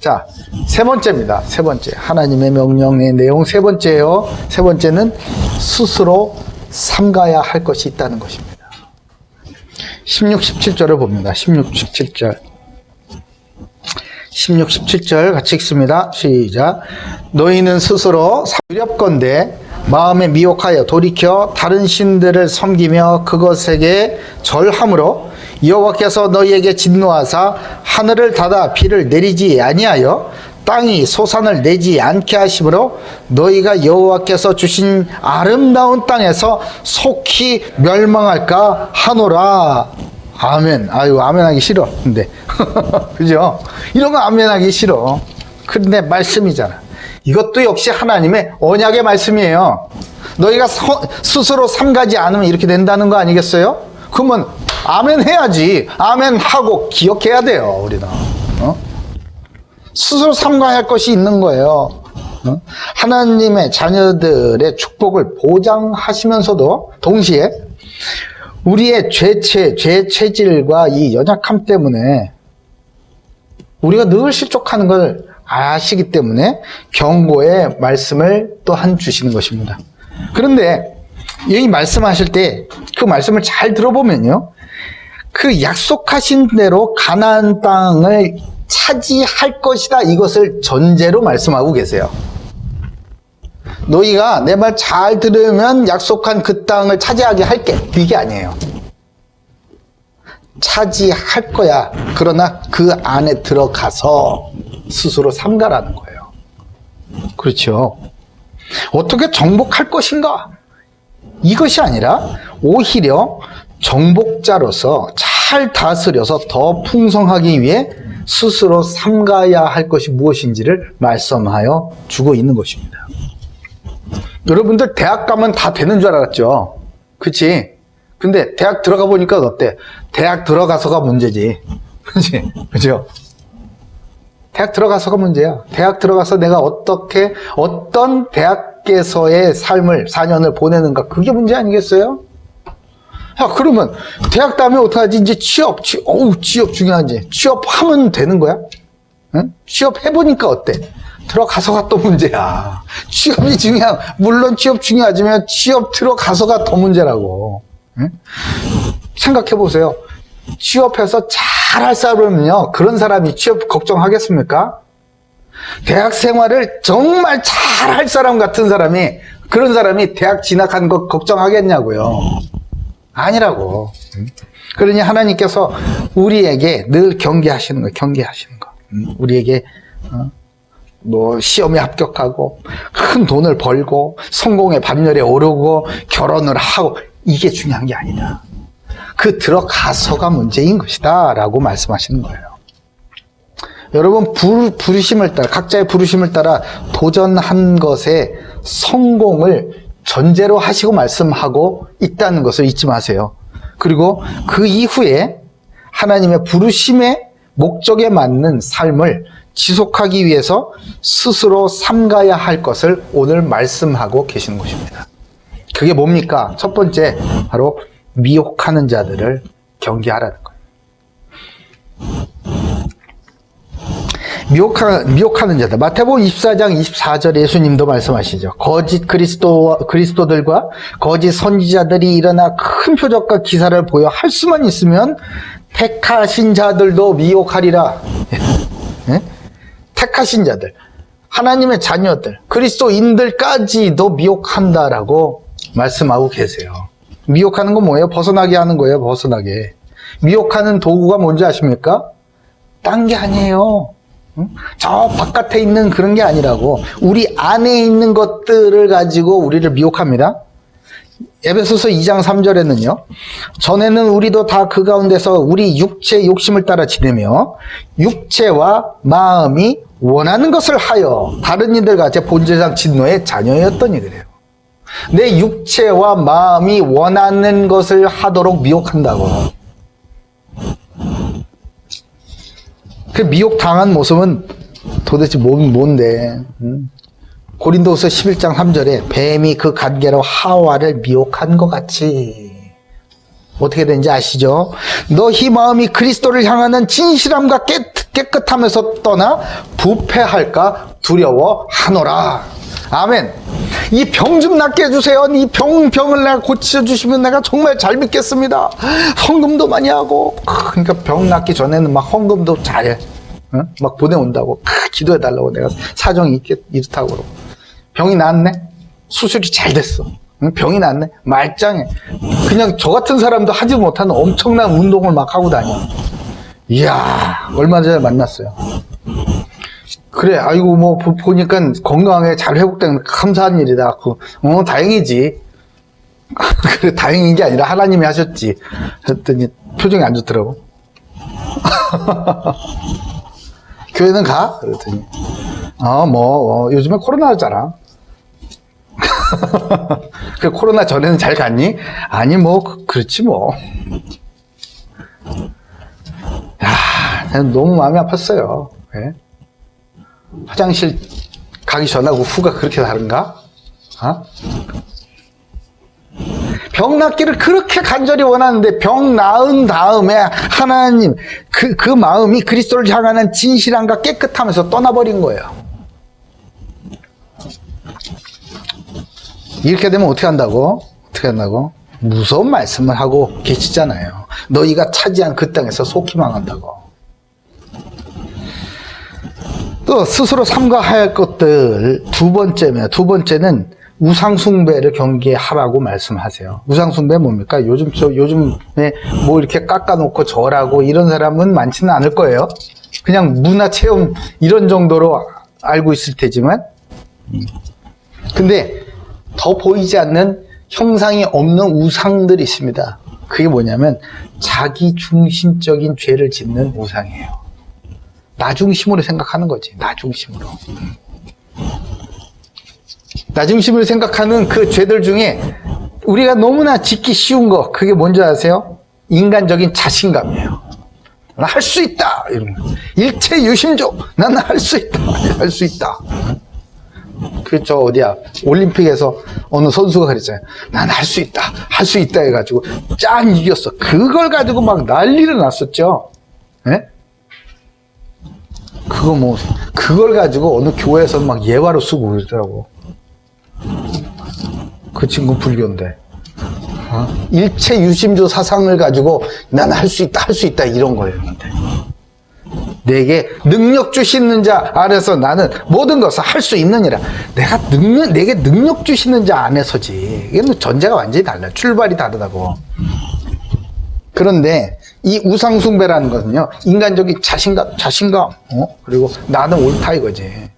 자, 세 번째입니다. 세 번째. 하나님의 명령의 내용 세 번째예요. 세 번째는 스스로 삼가야 할 것이 있다는 것입니다. 16, 17절을 봅니다. 16, 17절. 16, 17절 같이 읽습니다. 시작. 너희는 스스로 유렵건대 마음에 미혹하여 돌이켜 다른 신들을 섬기며 그것에게 절함으로 여호와께서 너희에게 진노하사 하늘을 닫아 비를 내리지 아니하여 땅이 소산을 내지 않게 하심으로 너희가 여호와께서 주신 아름다운 땅에서 속히 멸망할까 하노라. 아멘. 아유, 아멘 하기 싫어. 근데. 그죠? 이런 거 아멘 하기 싫어. 근데 말씀이잖아. 이것도 역시 하나님의 언약의 말씀이에요. 너희가 서- 스스로 삼가지 않으면 이렇게 된다는 거 아니겠어요? 그러면 아멘 해야지. 아멘 하고 기억해야 돼요, 우리는. 어? 스스로 삼가야 할 것이 있는 거예요. 어? 하나님의 자녀들의 축복을 보장하시면서도 동시에 우리의 죄체, 죄 체질과 이 연약함 때문에 우리가 늘 실족하는 걸 아시기 때문에 경고의 말씀을 또한 주시는 것입니다. 그런데 이 말씀하실 때 그 말씀을 잘 들어보면요. 그 약속하신 대로 가나안 땅을 차지할 것이다 이것을 전제로 말씀하고 계세요. 너희가 내 말 잘 들으면 약속한 그 땅을 차지하게 할게. 이게 아니에요. 차지할 거야. 그러나 그 안에 들어가서 스스로 삼가라는 거예요. 그렇죠. 어떻게 정복할 것인가? 이것이 아니라 오히려 정복자로서 잘 다스려서 더 풍성하기 위해 스스로 삼가야 할 것이 무엇인지를 말씀하여 주고 있는 것입니다. 여러분들 대학 가면 다 되는 줄 알았죠? 그치? 근데 대학 들어가 보니까 어때? 대학 들어가서가 문제지. 그치? 그죠? 대학 들어가서가 문제야. 대학 들어가서 내가 어떻게, 어떤 대학에서의 삶을, 4년을 보내는가, 그게 문제 아니겠어요? 야, 그러면, 대학 다음에 어떡하지? 이제 취업, 취, 어우, 취업 중요하지. 취업하면 되는 거야? 응? 취업해보니까 어때? 들어가서가 또 문제야. 취업이 중요한, 물론 취업 중요하지만 취업 들어가서가 더 문제라고. 응? 생각해보세요. 취업해서 잘할 사람은요, 그런 사람이 취업 걱정하겠습니까? 대학 생활을 정말 잘할 사람 같은 사람이, 그런 사람이 대학 진학한 거 걱정하겠냐고요. 아니라고. 응? 그러니 하나님께서 우리에게 늘 경계하시는 거예요. 경계하시는 거. 응? 우리에게, 어? 뭐 시험에 합격하고 큰 돈을 벌고 성공의 반열에 오르고 결혼을 하고 이게 중요한 게 아니다. 그 들어가서가 문제인 것이다 라고 말씀하시는 거예요. 여러분 부르, 부르심을 따라 각자의 부르심을 따라 도전한 것에 성공을 전제로 하시고 말씀하고 있다는 것을 잊지 마세요. 그리고 그 이후에 하나님의 부르심의 목적에 맞는 삶을 지속하기 위해서 스스로 삼가야 할 것을 오늘 말씀하고 계시는 것입니다. 그게 뭡니까? 첫 번째, 바로 미혹하는 자들을 경계하라는 거예요. 미혹하, 미혹하는 자들. 마태복음 24장 24절에 예수님도 말씀하시죠. 거짓 그리스도, 그리스도들과 거짓 선지자들이 일어나 큰 표적과 기사를 보여 할 수만 있으면 택하신 자들도 미혹하리라. 예? 택하신 자들, 하나님의 자녀들, 그리스도인들까지도 미혹한다라고 말씀하고 계세요. 미혹하는 건 뭐예요? 벗어나게 하는 거예요, 벗어나게. 미혹하는 도구가 뭔지 아십니까? 딴 게 아니에요. 응? 저 바깥에 있는 그런 게 아니라고. 우리 안에 있는 것들을 가지고 우리를 미혹합니다. 에베소서 2장 3절에는요. 전에는 우리도 다 그 가운데서 우리 육체 욕심을 따라 지내며 육체와 마음이 원하는 것을 하여 다른 이들과 제 본질상 진노의 자녀였더니 그래요. 내 육체와 마음이 원하는 것을 하도록 미혹한다고. 그 미혹 당한 모습은 도대체 뭔, 뭔데? 응? 고린도서 11장 3절에 뱀이 그 관계로 하와를 미혹한 것 같이 어떻게 되는지 아시죠? 너희 마음이 그리스도를 향하는 진실함과 깨, 깨끗함에서 떠나 부패할까 두려워하노라. 아멘. 이 병 좀 낫게 해주세요. 이 병, 병을 내가 고쳐주시면 내가 정말 잘 믿겠습니다. 헌금도 많이 하고. 그러니까 병 낫기 전에는 막 헌금도 잘해. 어? 막 보내온다고. 기도해달라고 내가 사정이 있겠, 이렇다고 그러고. 병이 낫네? 수술이 잘 됐어. 응? 병이 낫네? 말짱해. 그냥 저 같은 사람도 하지 못하는 엄청난 운동을 막 하고 다녀. 이야, 얼마 전에 만났어요. 그래, 아이고, 뭐, 보- 보니까 건강하게 잘 회복된 감사한 일이다. 그, 어, 다행이지. 그래, 다행인 게 아니라 하나님이 하셨지. 했더니 표정이 안 좋더라고. 교회는 가? 그랬더니, 어, 뭐, 어, 요즘에 코로나잖아. 그 코로나 전에는 잘 갔니? 아니, 뭐, 그- 그렇지 뭐. 야, 너무 마음이 아팠어요. 예? 화장실 가기 전하고 후가 그렇게 다른가? 어? 병 낫기를 그렇게 간절히 원하는데 병 나은 다음에 하나님 그, 그 마음이 그리스도를 향하는 진실함과 깨끗함에서 떠나버린 거예요. 이렇게 되면 어떻게 한다고? 어떻게 한다고? 무서운 말씀을 하고 계시잖아요. 너희가 차지한 그 땅에서 속히 망한다고. 또 스스로 삼가할 것들 두 번째면 두 번째는 우상숭배를 경계하라고 말씀하세요. 우상숭배 뭡니까? 요즘 저 요즘에 뭐 이렇게 깎아놓고 절하고 이런 사람은 많지는 않을 거예요. 그냥 문화 체험 이런 정도로 알고 있을 테지만, 음. 근데 더 보이지 않는 형상이 없는 우상들이 있습니다. 그게 뭐냐면 자기 중심적인 죄를 짓는 우상이에요. 나 중심으로 생각하는 거지. 나 중심으로. 나 중심으로 생각하는 그 죄들 중에 우리가 너무나 짓기 쉬운 거 그게 뭔지 아세요? 인간적인 자신감이에요. 나 할 수 있다 이런 거. 일체 유심조 나는 할 수 있다 할 수 있다. 그저 어디야 올림픽에서 어느 선수가 그랬잖아요. 난 할 수 있다 할 수 있다 해가지고 짠 이겼어. 그걸 가지고 막 난리를 났었죠. 예? 그거 뭐 그걸 가지고 어느 교회에서 막 예화로 쓰고 그러더라고. 그 친구 불교인데. 어? 일체 유심조 사상을 가지고 난 할 수 있다 할 수 있다 이런 거였는데. 내게 능력 주시는 자 안에서 나는 모든 것을 할 수 있느니라. 내가 능력, 내게 능력 주시는 자 안에서지. 이게 뭐 전제가 완전히 달라. 출발이 다르다고. 그런데 이 우상숭배라는 것은요, 인간적인 자신감, 자신감, 어? 그리고 나는 옳다 이거지.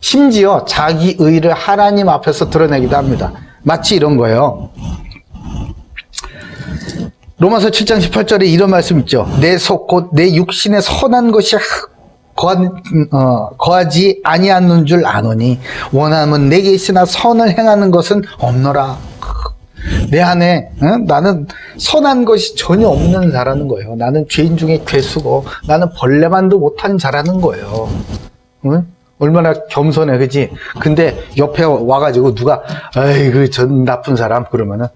심지어 자기 의를 하나님 앞에서 드러내기도 합니다. 마치 이런 거예요. 로마서 7장 18절에 이런 말씀 있죠. 내 속, 곧 내 육신에 선한 것이 어, 거하 지 아니하는 줄 아노니 원함은 내게 있으나 선을 행하는 것은 없노라. 내 안에 어? 나는 선한 것이 전혀 없는 자라는 거예요. 나는 죄인 중에 괴수고 나는 벌레만도 못한 자라는 거예요. 응? 얼마나 겸손해, 그지? 근데 옆에 와가지고 누가, 아이고, 전 나쁜 사람, 그러면은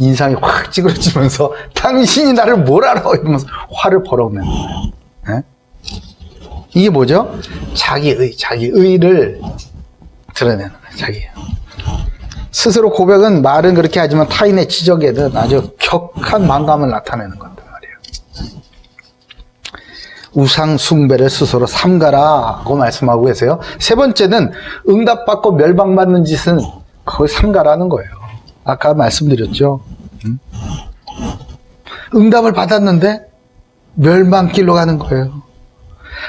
인상이 확 찌그러지면서 당신이 나를 뭘 알아? 이러면서 화를 벌어오는 거예요. 예? 이게 뭐죠? 자기의, 자기의를 드러내는 거예요, 자기. 스스로 고백은 말은 그렇게 하지만 타인의 지적에는 아주 격한 만감을 나타내는 건단 말이에요. 우상 숭배를 스스로 삼가라고 말씀하고 계세요. 세 번째는 응답받고 멸방받는 짓은 거의 삼가라는 거예요. 아까 말씀드렸죠. 음? 응답을 받았는데 멸망길로 가는 거예요.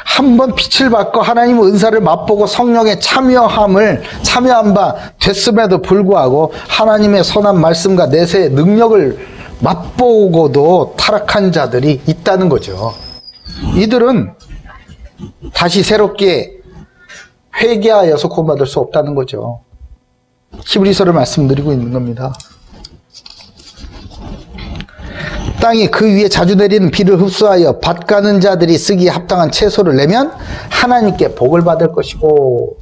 한번 빛을 받고 하나님 은사를 맛보고 성령의 참여함을 참여한 바 됐음에도 불구하고 하나님의 선한 말씀과 내세의 능력을 맛보고도 타락한 자들이 있다는 거죠. 이들은 다시 새롭게 회개하여서 구원받을 수 없다는 거죠. 히브리서를 말씀드리고 있는 겁니다. 땅이 그 위에 자주 내리는 비를 흡수하여 밭 가는 자들이 쓰기에 합당한 채소를 내면 하나님께 복을 받을 것이고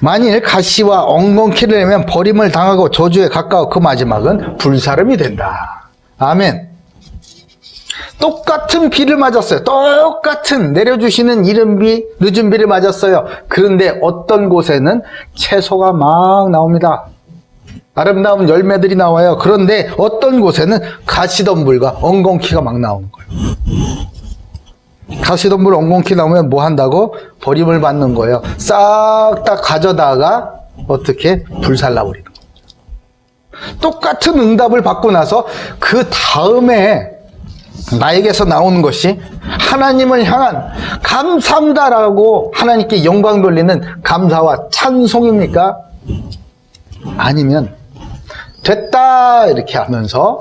만일 가시와 엉겅퀴를 내면 버림을 당하고 저주에 가까워 그 마지막은 불사름이 된다. 아멘. 똑같은 비를 맞았어요. 똑같은 내려주시는 이른 비, 늦은 비를 맞았어요. 그런데 어떤 곳에는 채소가 막 나옵니다. 아름다운 열매들이 나와요. 그런데 어떤 곳에는 가시덤불과 엉겅퀴가 막 나오는 거예요. 가시덤불 엉겅퀴 나오면 뭐 한다고? 버림을 받는 거예요. 싹 다 가져다가 어떻게 불살라버리는 거예요. 똑같은 응답을 받고 나서 그 다음에 나에게서 나오는 것이 하나님을 향한 감사합니다라고 하나님께 영광 돌리는 감사와 찬송입니까? 아니면 됐다 이렇게 하면서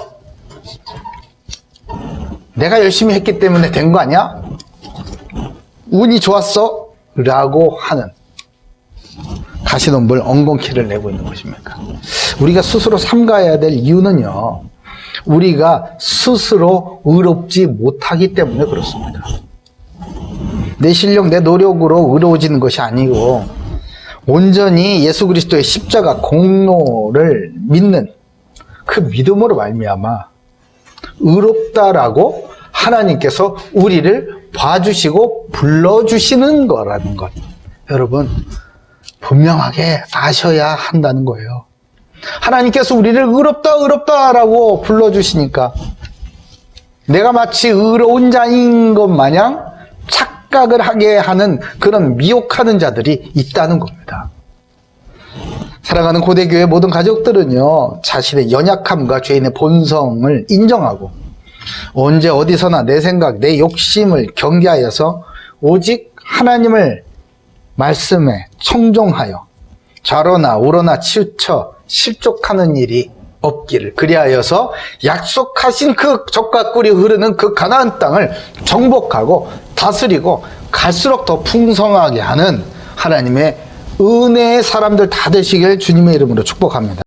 내가 열심히 했기 때문에 된 거 아니야? 운이 좋았어? 라고 하는 가시덤불 엉겅퀴를 내고 있는 것입니까? 우리가 스스로 삼가해야 될 이유는요. 우리가 스스로 의롭지 못하기 때문에 그렇습니다. 내 실력, 내 노력으로 의로워지는 것이 아니고 온전히 예수 그리스도의 십자가 공로를 믿는 그 믿음으로 말미암아 의롭다라고 하나님께서 우리를 봐주시고 불러주시는 거라는 것. 여러분, 분명하게 아셔야 한다는 거예요. 하나님께서 우리를 의롭다, 의롭다라고 불러주시니까 내가 마치 의로운 자인 것 마냥 착 각을 하게 하는 그런 미혹하는 자들이 있다는 겁니다. 살아가는 고대교회 모든 가족들은요, 자신의 연약함과 죄인의 본성을 인정하고, 언제 어디서나 내 생각, 내 욕심을 경계하여서 오직 하나님을 말씀에 청종하여 좌로나 우로나 치우쳐 실족하는 일이 없기를 그리하여서 약속하신 그 적과 꿀이 흐르는 그 가나안 땅을 정복하고 다스리고 갈수록 더 풍성하게 하는 하나님의 은혜의 사람들 다 되시길 주님의 이름으로 축복합니다.